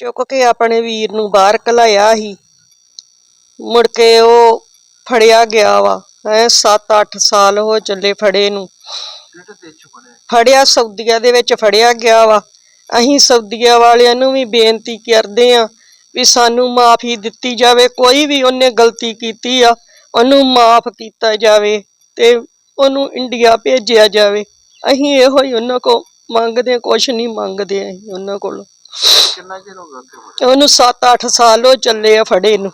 ਚੁੱਕ ਕੇ ਆਪਣੇ ਵੀਰ ਨੂੰ ਬਾਹਰ ਕਲਾਇਆ ਸੀ। ਮੁੜ ਕੇ ਉਹ ਫੜਿਆ ਗਿਆ ਵਾ। ਐ 7-8 ਸਾਲ ਹੋ ਚੱਲੇ ਫੜੇ ਨੂੰ। ਫੜਿਆ? ਸਾਊਦੀਆ ਦੇ ਵਿੱਚ ਫੜਿਆ ਗਿਆ ਵਾ। ਅਸੀਂ ਸਾਊਦੀਆ ਵਾਲਿਆਂ ਨੂੰ ਵੀ ਬੇਨਤੀ ਕਰਦੇ ਆ ਵੀ ਸਾਨੂੰ ਮਾਫੀ ਦਿੱਤੀ ਜਾਵੇ। ਕੋਈ ਵੀ ਉਹਨੇ ਗਲਤੀ ਕੀਤੀ ਆ ਉਹਨੂੰ ਮਾਫ ਕੀਤਾ ਜਾਵੇ ਤੇ ਉਹਨੂੰ ਇੰਡੀਆ ਭੇਜਿਆ ਜਾਵੇ। ਅਸੀਂ ਇਹੋ ਹੀ ਉਹਨਾਂ ਕੋ ਮੰਗਦੇ ਕੁਛ ਨਹੀਂ ਮੰਗਦੇ ਅਸੀਂ ਉਹਨਾਂ ਕੋਲੋਂ। ਕਿੰਨਾ ਚਿਰ ਹੋ ਗਿਆ ਉੱਥੇ ਬੜੇ ਉਹਨੂੰ 7-8 ਸਾਲ ਹੋ ਚੱਲੇ ਆ ਫੜੇ ਨੂੰ।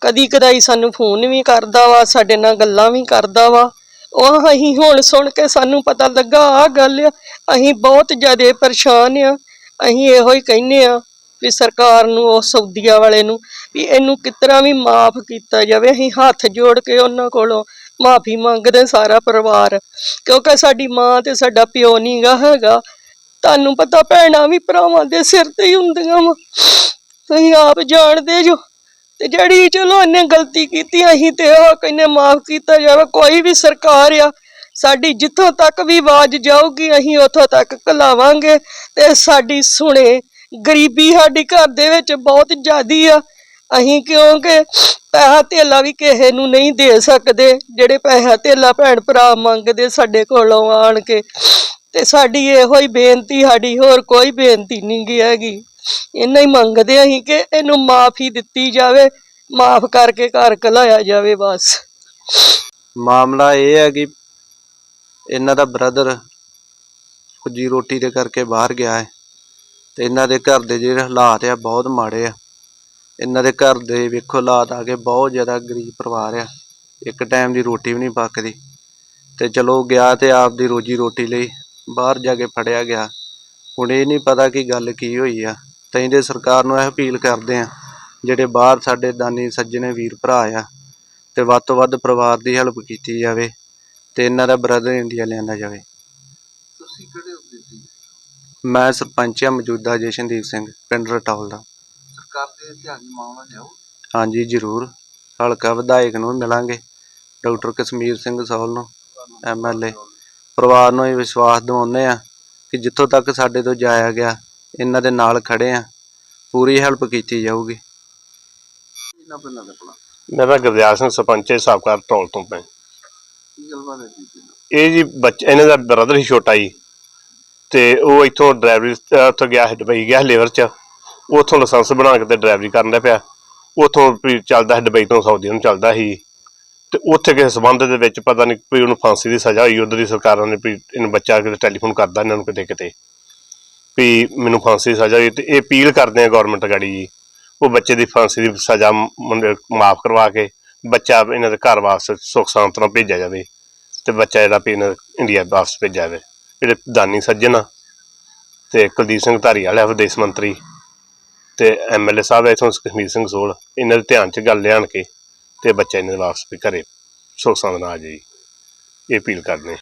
ਕਦੀ ਕਦਾਈ ਸਾਨੂੰ ਫੋਨ ਵੀ ਕਰਦਾ ਵਾ, ਸਾਡੇ ਨਾਲ ਗੱਲਾਂ ਵੀ ਕਰਦਾ ਵਾ। ਉਹ ਅਸੀਂ ਹੁਣ ਸੁਣ ਕੇ ਸਾਨੂੰ ਪਤਾ ਲੱਗਾ ਆ ਗੱਲ ਆ, ਅਸੀਂ ਬਹੁਤ ਜ਼ਿਆਦਾ ਪਰੇਸ਼ਾਨ ਆ। ਅਸੀਂ ਇਹੋ ਹੀ ਕਹਿੰਨੇ ਆ ਵੀ ਸਰਕਾਰ ਨੂੰ, ਉਹ ਸਾਊਦੀਆ ਵਾਲੇ ਨੂੰ, ਵੀ ਇਹਨੂੰ ਕਿਤਨਾ ਵੀ ਮਾਫ ਕੀਤਾ ਜਾਵੇ। ਅਸੀਂ ਹੱਥ ਜੋੜ ਕੇ ਉਹਨਾਂ ਕੋਲੋਂ ਮਾਫੀ ਮੰਗਦੇ ਸਾਰਾ ਪਰਿਵਾਰ। ਕਿਉਂਕਿ ਸਾਡੀ ਮਾਂ ਤੇ ਸਾਡਾ ਪਿਓ ਨਹੀਂਗਾ ਹੈਗਾ। ਤੁਹਾਨੂੰ ਪਤਾ ਭੈਣਾਂ ਵੀ ਭਰਾਵਾਂ ਦੇ ਸਿਰ ਤੇ ਹੀ ਹੁੰਦੀਆਂ ਵਾ। ਤੁਸੀਂ ਆਪ ਜਾਣਦੇ ਜੋ। ਤੇ ਜਿਹੜੀ ਚਲੋ ਉਹਨੇ ਗਲਤੀ ਕੀਤੀ, ਅਸੀਂ ਤੇ ਉਹ ਕਹਿੰਨੇ ਮਾਫ ਕੀਤਾ ਜਾਵੇ, ਕੋਈ ਵੀ ਸਰਕਾਰ ਆ, ਸਾਡੀ ਜਿੱਥੋਂ ਤੱਕ ਵੀ ਆਵਾਜ਼ ਜਾਊਗੀ, ਅਸੀਂ ਉੱਥੋਂ ਤੱਕ ਕਲਾਵਾਂਗੇ ਤੇ ਸਾਡੀ ਸੁਣੇ, ਗਰੀਬੀ ਸਾਡੀ ਘਰ ਦੇ ਵਿੱਚ ਬਹੁਤ ਜ਼ਿਆਦੀ ਆ। ਅਸੀਂ ਕਿਉਂਕਿ ਪੈਸਾ ਧੇਲਾ ਵੀ ਕਿਸੇ ਨੂੰ ਨਹੀਂ ਦੇ ਸਕਦੇ, ਜਿਹੜੇ ਪੈਸਾ ਧੇਲਾ ਭੈਣ ਭਰਾ ਮੰਗਦੇ ਸਾਡੇ ਕੋਲੋਂ ਆਣ ਕੇ। ਤੇ ਸਾਡੀ ਇਹੋ ਹੀ ਬੇਨਤੀ, ਸਾਡੀ ਹੋਰ ਕੋਈ ਬੇਨਤੀ ਨਹੀਂ ਗੀ ਹੈਗੀ। ਇੰਨਾ ਹੀ ਮੰਗਦੇ ਅਸੀਂ ਕਿ ਇਹਨੂੰ ਮਾਫੀ ਦਿੱਤੀ ਜਾਵੇ, ਮਾਫ ਕਰਕੇ ਘਰ ਕਲਾਇਆ ਜਾਵੇ ਬਸ। ਮਾਮਲਾ ਇਹ ਹੈ ਕਿ ਇਹਨਾਂ ਦਾ ਬ੍ਰਦਰ ਫੁੱਜੀ ਰੋਟੀ ਦੇ ਕਰਕੇ ਬਾਹਰ ਗਿਆ ਹੈ ਤੇ ਇਹਨਾਂ ਦੇ ਘਰ ਦੇ ਜਿਹੜੇ ਹਾਲਾਤ ਆ ਬਹੁਤ ਮਾੜੇ ਆ। ਇਹਨਾਂ ਦੇ ਘਰ ਦੇ ਵੇਖੋ ਹਾਲਾਤ ਆ ਕੇ ਬਹੁਤ ਜ਼ਿਆਦਾ ਗਰੀਬ ਪਰਿਵਾਰ ਆ। ਇੱਕ ਟਾਈਮ ਦੀ ਰੋਟੀ ਵੀ ਨਹੀਂ ਪੱਕਦੀ। ਤੇ ਚਲੋ ਗਿਆ ਤੇ ਆਪ ਦੀ ਰੋਜੀ ਰੋਟੀ ਲਈ ਬਾਹਰ ਜਾ ਕੇ ਫੜਿਆ ਗਿਆ। ਹੁਣ ਇਹ ਨਹੀਂ ਪਤਾ ਕਿ ਗੱਲ ਕੀ ਹੋਈ ਆ। ਤਾਂ ਇਹਦੇ ਸਰਕਾਰ ਨੂੰ ਇਹ ਅਪੀਲ ਕਰਦੇ ਆ ਜਿਹੜੇ ਬਾਹਰ ਸਾਡੇ ਦਾਨੀ ਸੱਜਣੇ ਵੀਰ ਭਰਾ ਆ ਤੇ ਵੱਧ ਤੋਂ ਵੱਧ ਪਰਿਵਾਰ ਦੀ ਹੈਲਪ ਕੀਤੀ ਜਾਵੇ ਤੇ ਇਹਨਾਂ ਦਾ ਬ੍ਰਦਰ ਇੰਡੀਆ ਲਿਆਂਦਾ ਜਾਵੇ। ਤੁਸੀਂ ਕਿਹੜੇ ਹੁੰਦੇ ਸੀ ਮੈਂ ਸਰਪੰਚ ਆ ਮੌਜੂਦਾ ਜਸ਼ਨਦੀਪ ਸਿੰਘ ਪਿੰਡ ਰਟੌਲ ਦਾ। ਸਰਕਾਰ ਦੇ ਧਿਆਨ ਮਾਮਲਾ ਲਿਆਓ। ਹਾਂਜੀ ਜ਼ਰੂਰ। ਹਲਕਾ ਵਿਧਾਇਕ ਨੂੰ ਮਿਲਾਂਗੇ ਡਾਕਟਰ ਕਸ਼ਮੀਰ ਸਿੰਘ ਸੋਲ ਨੂੰ ਐਮਐਲਏ ਪਰਿਵਾਰ ਨੂੰ ਇਹ ਵਿਸ਼ਵਾਸ ਦਿਵਾਉਂਦੇ ਆ ਕਿ ਜਿੱਥੋਂ ਤੱਕ ਸਾਡੇ ਤੋਂ ਜਾਇਆ ਗਿਆ ਇਹਨਾਂ ਦੇ ਨਾਲ ਖੜੇ ਆ ਪੂਰੀ ਹੈਲਪ ਕੀਤੀ ਜਾਊਗੀ। ਇਹਨਾਂ ਬੰਨਾਂ ਦਾ ਆਪਣਾ? ਮੇਰਾ ਗੁਰਦਿਆਲ ਸਿੰਘ ਸਰਪੰਚ ਹੈ ਸਾਬਕਾ ਟੋਲ ਤੋਂ ਮੈਂ ਕੀ ਗੱਲਬਾਤ ਹੈ ਜੀ ਜੀ ਇਹ ਜੀ ਬੱਚਾ ਇਹਨਾਂ ਦਾ ਬ੍ਰਦਰ ਹੀ ਛੋਟਾ ਜੀ। ਤੇ ਉਹ ਇੱਥੋਂ ਡਰਾਈਵਰੀ ਉੱਥੋਂ ਗਿਆ ਸੀ ਦੁਬਈ ਗਿਆ ਲੇਬਰ ਚ। ਉੱਥੋਂ ਲਾਇਸੈਂਸ ਬਣਾ ਕੇ ਤੇ ਡਰਾਈਵਰੀ ਕਰਨ ਦਾ ਪਿਆ। ਉੱਥੋਂ ਵੀ ਚੱਲਦਾ ਸੀ ਦੁਬਈ ਤੋਂ ਸਾਊਦੀ ਨੂੰ ਚੱਲਦਾ ਸੀ। ਤੇ ਉੱਥੇ ਕਿਸੇ ਸਬੰਧ ਦੇ ਵਿੱਚ ਪਤਾ ਨਹੀਂ ਵੀ ਉਹਨੂੰ ਫਾਂਸੀ ਦੀ ਸਜ਼ਾ ਹੋਈ, ਉਧਰ ਦੀ ਸਰਕਾਰਾਂ ਨੇ ਵੀ ਇਹਨੂੰ ਬੱਚਾ ਕਿਤੇ ਟੈਲੀਫੋਨ ਕਰਦਾ ਇਹਨਾਂ ਨੂੰ ਕਿਤੇ ਕਿਤੇ ਵੀ ਮੈਨੂੰ ਫਾਂਸੀ ਦੀ ਸਜ਼ਾ ਹੋਈ ਤੇ ਇਹ ਅਪੀਲ ਕਰਦੇ ਆ ਗਵਰਨਮੈਂਟ ਗਾੜੀ ਜੀ। ਉਹ ਬੱਚੇ ਦੀ ਫਾਂਸੀ ਦੀ ਸਜ਼ਾ ਮਾਫ ਕਰਵਾ ਕੇ ਬੱਚਾ ਇਹਨਾਂ ਦੇ ਘਰ ਵਾਪਸ ਸੁੱਖ ਸ਼ਾਂਤ ਨਾਲ ਭੇਜਿਆ ਜਾਵੇ ਤੇ ਬੱਚਾ ਜਿਹੜਾ ਵੀ ਇਹਨਾਂ ਇੰਡੀਆ ਵਾਪਸ ਭੇਜਿਆ ਜਾਵੇ। ਜਿਹੜੇ ਦਾਨੀ ਸੱਜਣ ਆ ਤੇ ਕੁਲਦੀਪ ਸਿੰਘ ਧਾਰੀਵਾਲ ਆ, ਵਿਦੇਸ਼ ਮੰਤਰੀ ਤੇ ਐਮਐਲਏ ਸਾਹਿਬ ਇਥੋਂ ਕਸ਼ਮੀਰ ਸਿੰਘ ਸੋਲ ਇਹਨਾਂ ਦੇ ਧਿਆਨ 'ਚ ਗੱਲ ਲਿਆਣ ਕੇ ਤੇ ਬੱਚਾ ਇਹਨਾਂ ਦੇ ਵਾਪਸ ਵੀ ਘਰੇ ਸੁੱਖ ਸ਼ਾਂਤ ਨਾਲ ਆ ਜਾਈ ਇਹ ਅਪੀਲ ਕਰਦੇ